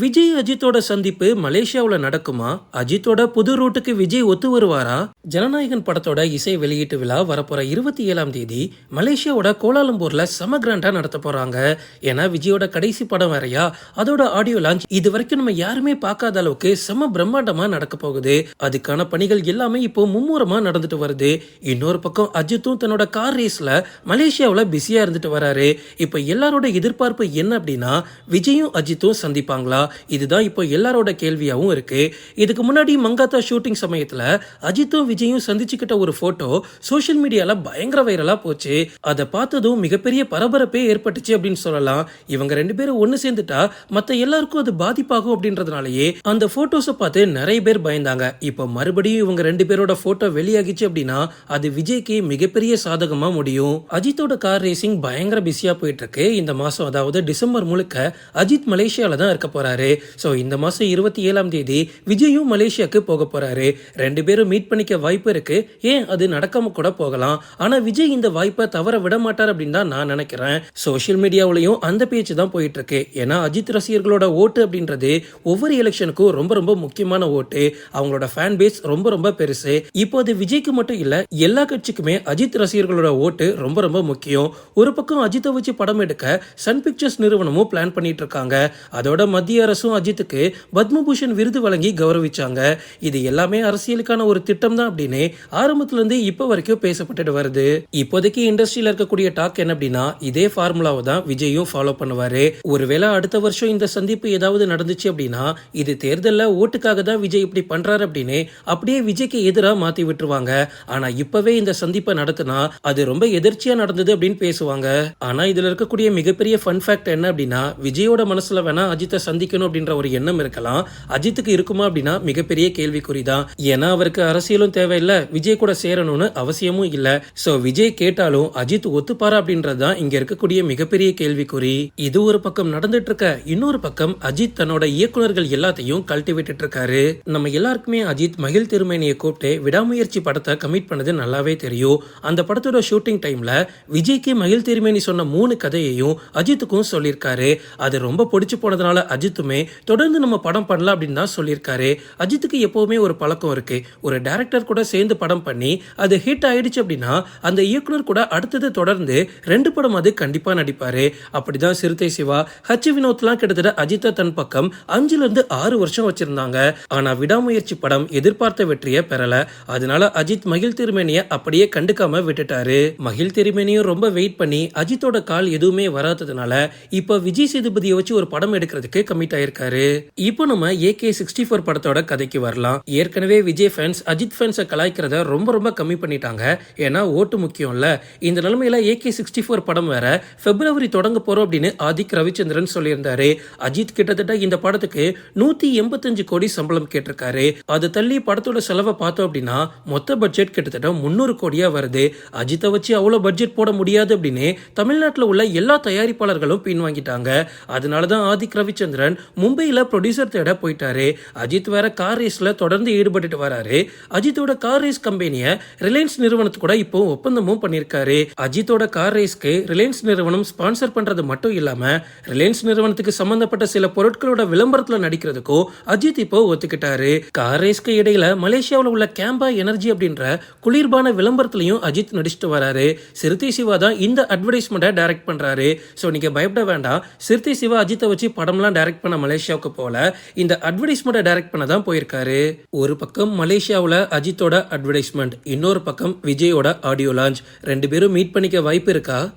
விஜய் அஜித்தோட சந்திப்பு மலேசியாவில் நடக்குமா? அஜித்தோட புது ரூட்டுக்கு விஜய் ஒத்து வருவாரா? ஜனநாயகன் படத்தோட இசை வெளியீட்டு விழா வரப்போற இருபத்தி ஏழாம் தேதி மலேசியாவோட கோலாலம்பூர்ல செம கிராண்டா நடத்த போறாங்க. ஏன்னா விஜயோட கடைசி படம் வேறையா? அதோட ஆடியோ லான்ச் இது வரைக்கும் நம்ம யாருமே பார்க்காத அளவுக்கு செம பிரம்மாண்டமா நடக்க போகுது. அதுக்கான பணிகள் எல்லாமே இப்போ மும்முரமா நடந்துட்டு வருது. இன்னொரு பக்கம் அஜித்தும் தன்னோட கார் ரேஸ்ல மலேசியாவில் பிஸியா இருந்துட்டு வராரு. இப்போ எல்லாரோட எதிர்பார்ப்பு என்ன அப்படின்னா விஜயும் அஜித்தும் சந்திப்பாங்களா? இதுதான் இப்போ எல்லாரோட கேள்வியாவும் இருக்கு. இதுக்கு முன்னாடி மங்காத்தா ஷூட்டிங் சமயத்துல அஜித்தும் விஜயும் சந்திச்சுக்கிட்ட ஒரு போட்டோ சோஷியல் மீடியால பயங்கர வைரலா போச்சு. அதை பார்த்ததும் மிகப்பெரிய பரபரப்பே ஏற்பட்டுச்சு அப்படின்னு சொல்லலாம். இவங்க ரெண்டு பேரும் ஒண்ணு சேர்ந்துட்டா மத்த எல்லாருக்கும் அது பாதிப்பாகும் அப்படின்றதுனாலயே அந்த போட்டோஸை பார்த்து நிறைய பேர் பயந்தாங்க. இப்போ மறுபடியும் இவங்க ரெண்டு பேரோட போட்டோ வெளியாகிச்சு அப்படின்னா அது விஜய்க்கு மிகப்பெரிய சாதகமா முடியும். அஜித்தோட கார் ரேசிங் பயங்கர பிஸியா போயிட்டு இருக்கு. இந்த மாசம் அதாவது டிசம்பர் முழுக்க அஜித் மலேசியால தான் இருக்க போறாரு. ஸோ இந்த மாசம் இருபத்தி ஏழாம் தேதி விஜயும் மலேசியாவுக்கு போக போறாரு. ரெண்டு பேரும் மீட் பண்ணிக்க வாய்ப்பு இருக்கு. ஏன் அது நடக்காம கூட போகலாம். ஆனா விஜய் இந்த வாய்ப்பை தவற விட மாட்டார் அப்படின்னு தான் நான் நினைக்கிறேன். சோஷியல் மீடியாவிலையும் அந்த பேச்சு தான் போயிட்டு இருக்கு ஏன்னா அஜித் ரசிகர்களோட ஓட்டு அப்படின்றது ஒவ்வொரு எலெக்ஷனுக்கும் ரொம்ப ரொம்ப முக்கியமான ஓட்டு. அவங்களோட ஃபேன் பேஸ் ரொம்ப ரொம்ப பெருசு. இப்போ அது விஜய்க்கு மட்டும் இல்ல எல்லா கட்சிக்குமே அஜித் ரசிகர்களோட ஓட்டு ரொம்ப ரொம்ப முக்கியம். ஒரு பக்கம் அஜித்தை வச்சு படம் எடுக்க சன் பிக்சர்ஸ் நிறுவனமும் பிளான் பண்ணிட்டு இருக்காங்க. அதோட மத்திய அரசும் அஜித்துக்கு பத்மபூஷன் விருது வழங்கி கௌரவிச்சாங்க. இது எல்லாமே அரசியலுக்கான ஒரு திட்டம் தான் அப்படின்னு ஆரம்பத்துல இருந்து இப்போ வரைக்கும் பேசப்பட்டுட்டு வருது. இப்போதைக்கு இண்டஸ்ட்ரியில இருக்கக்கூடிய டாக் என்ன அப்படின்னா இதே ஃபார்முலாவை தான் விஜயும் ஃபாலோ பண்ணுவாரு. ஒருவேளை அடுத்த வருஷம் இந்த சந்திப்பு ஏதாவது நடந்துச்சு அப்படின்னா இது தேர்தல்ல ஓட்டுக்காக தான் விஜய் இப்படி பண்றாரு அப்படின்னு அப்படியே விஜய்க்கு எதிராக மாத்தி விட்டுருவாங்க. ஆனா இப்பவே இந்த சந்திப்பை நடத்தினா அது ரொம்ப எதிர்ச்சியா நடந்தது அப்படின்னு பேசுவாங்க. ஆனா இதுல இருக்கக்கூடிய மிகப்பெரிய ஃபன் ஃபேக்ட் என்ன அப்படின்னா விஜயோட மனசுல வேணா அஜித்தை ஜெயிக்கணும் அப்படின்ற ஒரு எண்ணம் இருக்கலாம். அஜித்துக்கு இருக்குமா அப்படின்னா மிகப்பெரிய கேள்விக்குறி தான் ஏன்னா அவருக்கு அரசியலும் தேவையில்லை விஜய் கூட சேரணும்னு அவசியமும் இல்ல. சோ விஜய் கேட்டாலும் அஜித் ஒத்துப்பாரா அப்படின்றது தான் இங்க இருக்கக்கூடிய மிகப்பெரிய கேள்விக்குறி. இது ஒரு பக்கம் நடந்துட்டு இருக்க இன்னொரு பக்கம் அஜித் தன்னோட இயக்குநர்கள் எல்லாத்தையும் கழட்டி விட்டுட்டு இருக்காரு நம்ம எல்லாருக்குமே அஜித் மகிழ் திருமேனியை கூப்பிட்டு விடாமுயற்சி படத்தை கமிட் பண்ணது நல்லாவே தெரியும். அந்த படத்தோட ஷூட்டிங் டைம்ல விஜய்க்கு மகிழ் திருமேனி சொன்ன மூணு கதையையும் அஜித்துக்கும் சொல்லியிருக்காரு. அது ரொம்ப பிடிச்சு போனதுனால அஜித் அஜித்துமே தொடர்ந்து நம்ம படம் பண்ணலாம் அப்படின்னு தான் சொல்லியிருக்காரு. அஜித்துக்கு எப்போவுமே ஒரு பழக்கம் இருக்கு. ஒரு டைரக்டர் கூட சேர்ந்து படம் பண்ணி அது ஹிட் ஆயிடுச்சு அப்படின்னா அந்த இயக்குனர் கூட அடுத்தது தொடர்ந்து ரெண்டு படம் அது கண்டிப்பா நடிப்பாரு. அப்படிதான் சிறுத்தை சிவா ஹச் வினோத்லாம் கிட்டத்தட்ட அஜித்தை தன் பக்கம் அஞ்சுல இருந்து ஆறு வருஷம் வச்சிருந்தாங்க. ஆனா விடாமுயற்சி படம் எதிர்பார்த்த வெற்றியை பெறல. அதனால அஜித் மகிழ் திருமேனிய அப்படியே கண்டுக்காம விட்டுட்டாரு. மகிழ் திருமேனியும் ரொம்ப வெயிட் பண்ணி அஜித்தோட கால் எதுவுமே வராததுனால இப்ப விஜய் சேதுபதியை வச்சு ஒரு படம் எடுக்கிறதுக்கு கமிட் ஆயிருக்காரு. இப்போ நம்ம ஏகே சிக்ஸ்டி ஃபோர் படத்தோட கதைக்கு வரலாம். ஏற்கனவே விஜய் ஃபேன்ஸ் அஜித் ஃபேன்ஸை கலாய்க்கிறத ரொம்ப ரொம்ப கம்மி பண்ணிட்டாங்க. ஏன்னா ஓட்டு முக்கியம்ல இந்த நிலைமையில ஏகே சிக்ஸ்டி ஃபோர் படம் வேற பிப்ரவரி தொடங்க போறோம் அப்படின்னு ஆதிக் ரவிச்சந்திரன் சொல்லியிருந்தாரு. அஜித் கிட்டத்தட்ட இந்த படத்துக்கு நூத்தி எண்பத்தஞ்சு கோடி சம்பளம் கேட்டிருக்காரு. அது தள்ளி படத்தோட செலவை பார்த்தோம் அப்படின்னா மொத்த பட்ஜெட் கிட்டத்தட்ட முன்னூறு கோடியா வருது. அஜித்தை வச்சு அவ்வளவு பட்ஜெட் போட முடியாது அப்படின்னு தமிழ்நாட்டில் உள்ள எல்லா தயாரிப்பாளர்களும் பின்வாங்கிட்டாங்க. அதனால தான் ஆதிக் ரவிச்சந்திரன் மும்பையில் ப்ரொடியூசர் தேட போயிட்டாரு. அஜித் வேற கார் ரேஸ்ல தொடர்ந்து ஈடுபட்டுட்டு வராரு. அஜித்தோட கார் ரேஸ் கம்பெனியை ரிலையன்ஸ் நிறுவனத்து கூட இப்போ ஒப்பந்தமும் பண்ணியிருக்காரு அஜித்தோட கார் ரேஸ்க்கு ரிலையன்ஸ் நிறுவனம் ஸ்பான்சர் பண்றது மட்டும் இல்லாம ரிலையன்ஸ் நிறுவனத்துக்கு சம்பந்தப்பட்ட சில பொருட்களோட விளம்பரத்துல நடிக்கிறதுக்கும் அஜித் இப்போ ஒத்துக்கிட்டாரு. கார் ரேஸ்க்கு இடையில மலேசியாவில் உள்ள கேம்பா எனர்ஜி அப்படின்ற குளிர்பான விளம்பரத்திலையும் அஜித் நடிச்சிட்டு வராரு. சிறுத்தை சிவா தான் இந்த அட்வர்டைஸ்மெண்ட்டை டைரக்ட் பண்றாரு. ஸோ நீங்க பயப்பட வேண்டாம். சிறுத்தை சிவா அஜித்தை வச்சு படம்லாம் டைரக்ட் பண்ண மலேசியாவுக்கு போல இந்த அட்வர்டைஸ்மெண்ட்டை டைரக்ட் பண்ண தான் போயிருக்காரு. ஒரு பக்கம் மலேசியாவில் அஜித்தோட அட்வர்டைஸ்மெண்ட் இன்னொரு பக்கம் விஜயோட ஆடியோ லான்ச் ரெண்டு பேரும் மீட் பண்ணிக்க வாய்ப்பு இருக்கா?